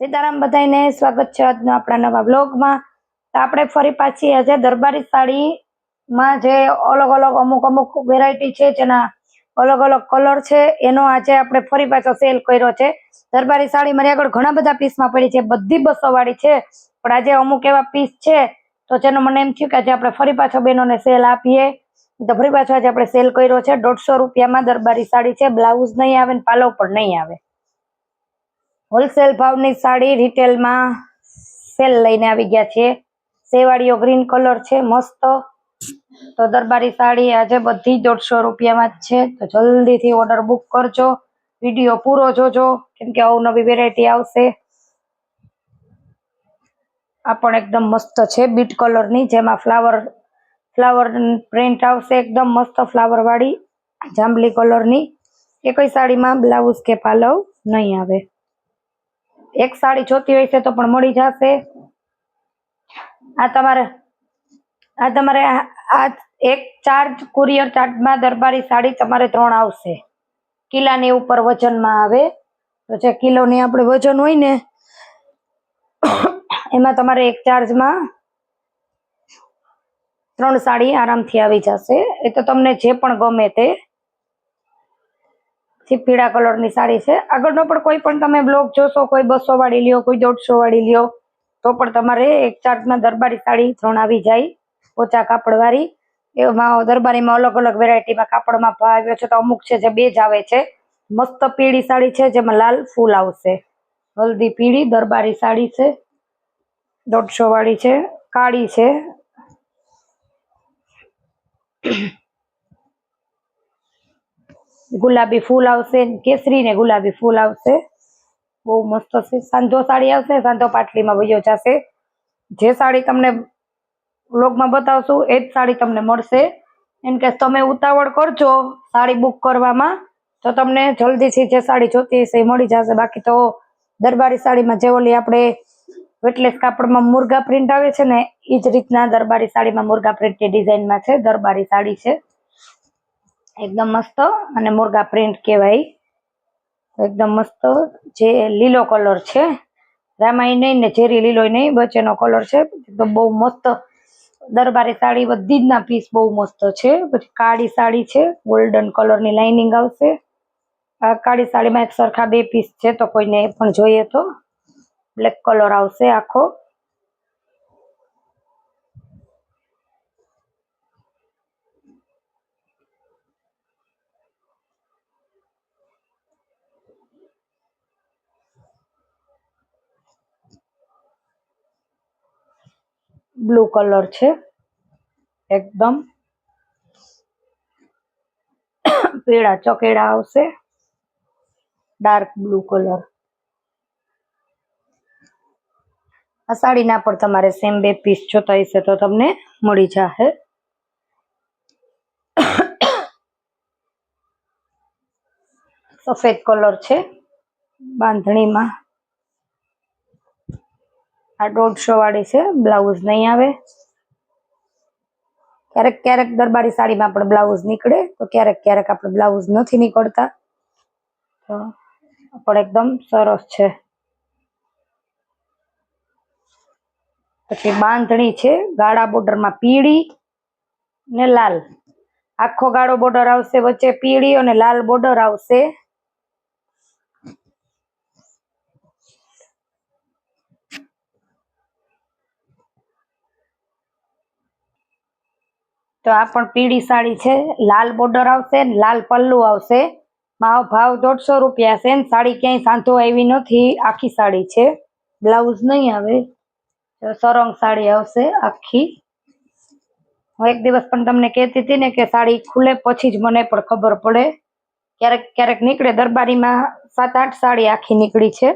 સીતારામ બધાને સ્વાગત છે આજના આપણા નવા બ્લોગમાં તો આપણે ફરી પાછી આજે દરબારી સાડીમાં જે અલગ અલગ અમુક અમુક વેરાયટી છે, જેના અલગ અલગ કલર છે, એનો આજે આપણે ફરી પાછો સેલ કર્યો છે. દરબારી સાડી મારી આગળ ઘણા બધા પીસમાં પડી છે, બધી બસો વાળી છે, પણ આજે અમુક એવા પીસ છે, તો જેનો મને એમ થયું કે આજે આપણે ફરી પાછો બેનોને સેલ આપીએ. તો ફરી પાછો આજે આપણે સેલ કર્યો છે, દોઢસો રૂપિયામાં દરબારી સાડી છે, બ્લાઉઝ નહીં આવે ને પાલવ પણ નહીં આવે. હોલસેલ ભાવની સાડી રિટેલમાં સેલ લઈને આવી ગયા છે. સેવાળીઓ ગ્રીન કલર છે, મસ્ત. તો દરબારી સાડી આજે બધી દોઢસો રૂપિયામાં જ છે. તો જલ્દીથી ઓર્ડર બુક કરજો. વીડિયો પૂરો જોજો, કેમ કે અવનવી વેરાયટી આવશે. આ પણ એકદમ મસ્ત છે, બીટ કલરની, જેમાં ફ્લાવર ફ્લાવર પ્રિન્ટ આવશે એકદમ મસ્ત ફ્લાવર વાળી, જાંબલી કલરની. એ કઈ સાડીમાં બ્લાઉઝ કે પાલવ નહીં આવે. એક સાડી જોતી હોય છે તો પણ મળી જશે. આ તમારે આ તમારે આ એક ચાર્જ કુરિયર ચાર્જમાં દરબારી સાડી તમારે ત્રણ આવશે. કિલ્લાની ઉપર વજનમાં આવે. તો જે કિલોની આપણે વજન હોય ને, એમાં તમારે એક ચાર્જમાં ત્રણ સાડી આરામથી આવી જશે. એ તો તમને જે પણ ગમે તે પછી પીળા કલરની સાડી છે. આગળનો પણ કોઈ પણ તમે બ્લોગ જોશો, કોઈ બસો વાળી લ્યો, કોઈ દોઢસો વાળી લ્યો, તો પણ તમારે એક ચાર્જમાં દરબારી સાડી ત્રણ આવી જાય, પોચા કાપડવાળી. એમાં દરબારીમાં અલગ અલગ વેરાયટીમાં કાપડમાં ભાવ આવ્યો છે તો અમુક છે જે બે જ આવે છે. મસ્ત પીળી સાડી છે, જેમાં લાલ ફૂલ આવશે. હલ્દી પીળી દરબારી સાડી છે. દોઢસો વાળી છે, કાળી છે. ગુલાબી ફૂલ આવશે, કેસરી ને ગુલાબી ફૂલ આવશે. બહુ મસ્ત છે. સાંધો સાડી આવશે, સાંધો પાટલીમાં વયો જશે. જે સાડી તમને વ્લોગમાં બતાવશું, એ જ સાડી તમને મળશે. એમ કે તમે ઉતાવળ કરજો સાડી બુક કરવામાં, તો તમને જલ્દીથી જે સાડી જોતી હશે એ મળી જશે. બાકી તો દરબારી સાડીમાં જે ઓલી આપણે વેટલેસ કાપડમાં મુર્ગા પ્રિન્ટ આવે છે ને એ જ રીતના દરબારી સાડીમાં મુરગા પ્રિન્ટની ડિઝાઇનમાં છે. દરબારી સાડી છે. એકદમ મસ્ત અને મુરગા પ્રિન્ટ કહેવાય. એકદમ મસ્ત જે લીલો કલર છે. રામાઈ નહીં ને ઝેરી લીલો નહીં બચેનો કલર છે. એકદમ બહુ મસ્ત દરબારી સાડી બધી જ ના પીસ બહુ મસ્ત છે. પછી કાળી સાડી છે ગોલ્ડન કલરની લાઇનિંગ આવશે. આ કાળી સાડીમાં એક સરખા બે પીસ છે, તો કોઈને પણ જોઈએ તો. બ્લેક કલર આવશે આખો. બ્લુ કલર છે. એકદમ. પીળા ચકેડા આવશે. Dark blue colour. આ સાડીના પર તમારે સેમ બે પીસ જોતા હશે તો તમને મળી જશે સફેદ કલર છે બાંધણીમાં. આ દોઢસો વાળી છે બ્લાઉઝ નહીં આવે. ક્યારેક ક્યારેક દરબારી સાડીમાં પણ બ્લાઉઝ નીકળે, તો ક્યારેક ક્યારેક આપણે બ્લાઉઝ નથી નીકળતા. તો પણ એકદમ સરસ છે. પછી બાંધણી છે, ગાળા બોર્ડરમાં પીળી ને લાલ. આખો ગાળો બોર્ડર આવશે વચ્ચે પીળી અને લાલ બોર્ડર આવશે. તો આ પણ પીળી સાડી છે, લાલ બોર્ડર આવશે, લાલ પલ્લુ આવશે. મારો ભાવ દોઢસો રૂપિયા છે ને સાડી ક્યાંય સાંધો આવી નથી, આખી સાડી છે. બ્લાઉઝ નહીં આવે સરંગ સાડી આવશે આખી. હું એક દિવસ પણ તમને કહેતી હતી ને કે સાડી ખુલે પછી જ મને પણ ખબર પડે. ક્યારેક ક્યારેક નીકળે દરબારીમાં સાત આઠ સાડી આખી નીકળી છે.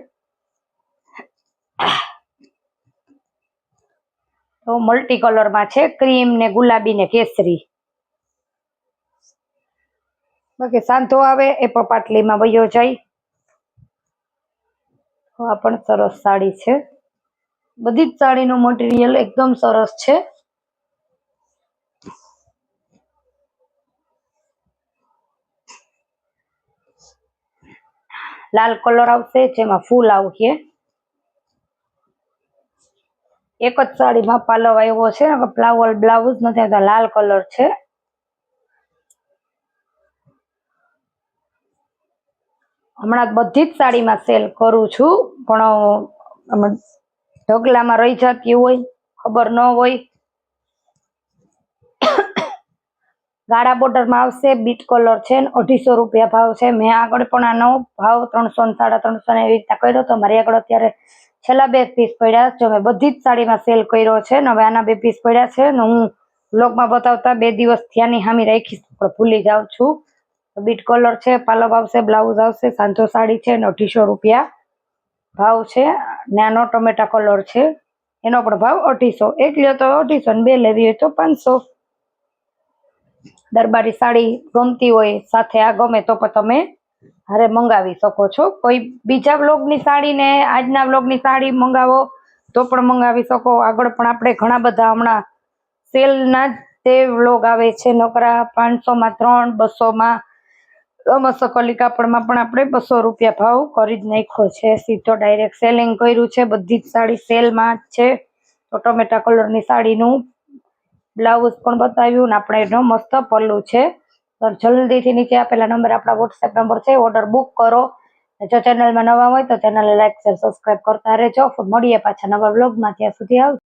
તો મલ્ટી કલરમાં છે ક્રીમ ને ગુલાબી ને કેસરી. બાકી સાંધો આવે, એ પણ પાટલીમાં વયો જાય. આ પણ સરસ સાડી છે. બધી જ સાડીનું મટીરિયલ એકદમ સરસ છે. લાલ કલર આવશે, જેમાં ફૂલ આવશે. એક જ સાડીમાં પાલવ આવ્યો છે. ફ્લાવર બ્લાઉઝ નથી આવતા, લાલ કલર છે. હમણાં બધી જ સાડીમાં સેલ કરું છું, પણ ઢગલામાં રહી જતી હોય, ખબર ન હોય. ગાળા બોર્ડરમાં આવશે, બીટ કલર છે અઢીસો રૂપિયા ભાવ છે. મેં આગળ પણ આનો ભાવ ત્રણસો ને સાડા ત્રણસો ને એવી રીતે કર્યો તો મારી આગળ અત્યારે છેલ્લા બે પીસ પડ્યા જો મેં બધી જ સાડીમાં સેલ કર્યો છે ને હવે આના બે પીસ પડ્યા છે ને હું બ્લોગમાં બતાવતા બે દિવસ થયાની હામી રાખીશ, પણ ભૂલી જાઉં છું. બીટ કલર છે, પાલવ આવશે, બ્લાઉઝ આવશે, સાંજો સાડી છે ને અઢીસો રૂપિયા ભાવ છે. ને આનો ટમેટા કલર છે. એનો પણ ભાવ અઢીસો. એક લ્યો તો અઢીસો ને બે લેવી હોય તો પાંચસો. દરબારી સાડી ગમતી હોય, સાથે આ ગમે તો પણ તમે હારે મંગાવી શકો છો. કોઈ બીજા બ્લોગની સાડી ને આજના બ્લોગની સાડી મંગાવો તો પણ મંગાવી શકો. આગળ પણ આપણે ઘણા બધા હમણાં સેલના જ તે વ્લોગ આવે છે. નોકરા પાંચસોમાં ત્રણ, બસોમાં મસકલી કાપડમાં પણ આપણે બસો રૂપિયા ભાવ કરી જ નાખ્યો છે. સીધો ડાયરેક્ટ સેલિંગ કર્યું છે. બધી જ સાડી સેલમાં જ છે. તો ટમેટા કલરની સાડીનું બ્લાઉઝ પણ બતાવ્યું ને આપણે એનો મસ્ત પલ્લું છે. તો જલ્દીથી નીચે આપેલા નંબર આપણા વોટ્સએપ નંબર છે. ઓર્ડર બુક કરો. જો ચેનલમાં નવા હોય તો ચેનલને લાઈક શેર સબસ્ક્રાઇબ કરતા રહેજો. મળીએ પાછા નવા બ્લોગમાં ત્યાં સુધી આવજો.